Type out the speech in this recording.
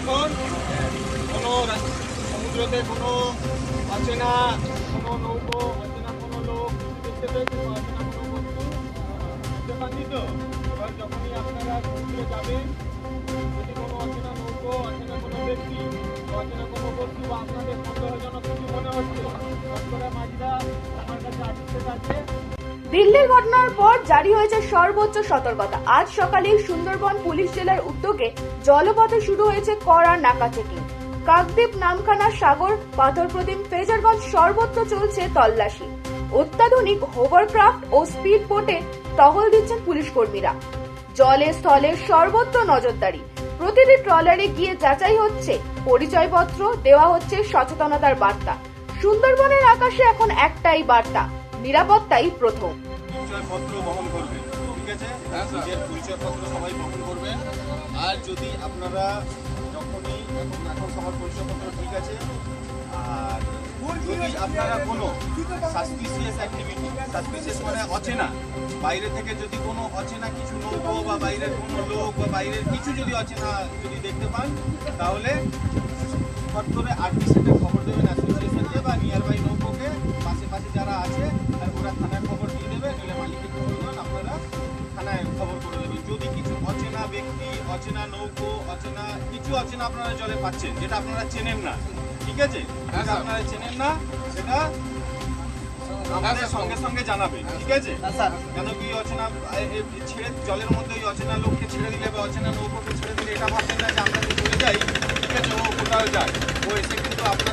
এখন কোনো সমুদ্রতে কোনো অচেনা, কোনো নৌকো, অচেনা কোনো লোক দেখতে পেয়েছেন বা অচেনা কোনো বস্তু দেখতে পাননি তো? এবার যখনই আপনারা সমুদ্রে যাবেন, যদি কোনো অচেনা নৌকো, অচেনা কোনো ব্যক্তি, অচেনা কোনো বস্তু বা আপনাদের সন্দেহজনক কিছু মনে হচ্ছে করে মাঝিরা আমার কাছে আসতে আছে দিল্লির ঘটনার পর জারি হয়েছে সর্বোচ্চ সতর্কতা। আজ সকালে সুন্দরবন পুলিশ জেলার উদ্যোগে জলপথে শুরু হয়েছে কড়া নাকা চেকিং কাকদ্বীপ, নামখানা, সাগর, পাথর প্রতিম ফেজারগঞ্জ সর্বত্র চলছে তল্লাশি। অত্যাধুনিক হোভারক্রাফট ও স্পিড বোটে টহল দিচ্ছেন পুলিশ কর্মীরা। জলে, স্থলে সর্বত্র নজরদারি। প্রতিটি ট্রলারে গিয়ে যাচাই হচ্ছে, পরিচয়পত্র দেওয়া হচ্ছে সচেতনতার বার্তা। সুন্দরবনের আকাশে এখন একটাই বার্তা নিরাপত্তাই প্রথম। পরিচয়পত্র বহন করবেন ঠিক আছে? নিজের পরিচয়পত্র সবাই বহন করবেন আর যদি আপনারা যখনই এখন এখন সবার পরিচয়পত্র ঠিক আছে আর যদি আপনারা কোনো সাসপিসিয়াস অ্যাক্টিভিটি সাসপিসিয়াস মানে অচেনা বাইরে থেকে যদি কোনো অচেনা কিছু নৌকো বা বাইরের কোনো লোক বা বাইরের কিছু যদি অচেনা যদি দেখতে পান তাহলে ফট করে আরটি সেন্টার খবর আর ওরা থানায় খবর দিয়ে দেবে নিলে মালিকের খবর দেবেন আপনারা থানায় খবর করে দেবেন। যদি কিছু অচেনা ব্যক্তি অচেনা নৌকো অচেনা কিছু অচেনা আপনারা জলে পাচ্ছেন যেটা আপনারা চেনেন না ঠিক আছে? যেটা আপনারা চেনেন না সেটা আমাদের সঙ্গে সঙ্গে জানাবেন ঠিক আছে? কেন কি অচেনা ছেড়ে জলের মধ্যে ওই অচেনা লোককে ছেড়ে দিলে বা অচেনা নৌকোকে ছেড়ে দিলে এটা ভাববেন না যে আমরা চলে যাই ঠিক আছে ও কোথাও যায় ও এসে কিন্তু আপনাদেরও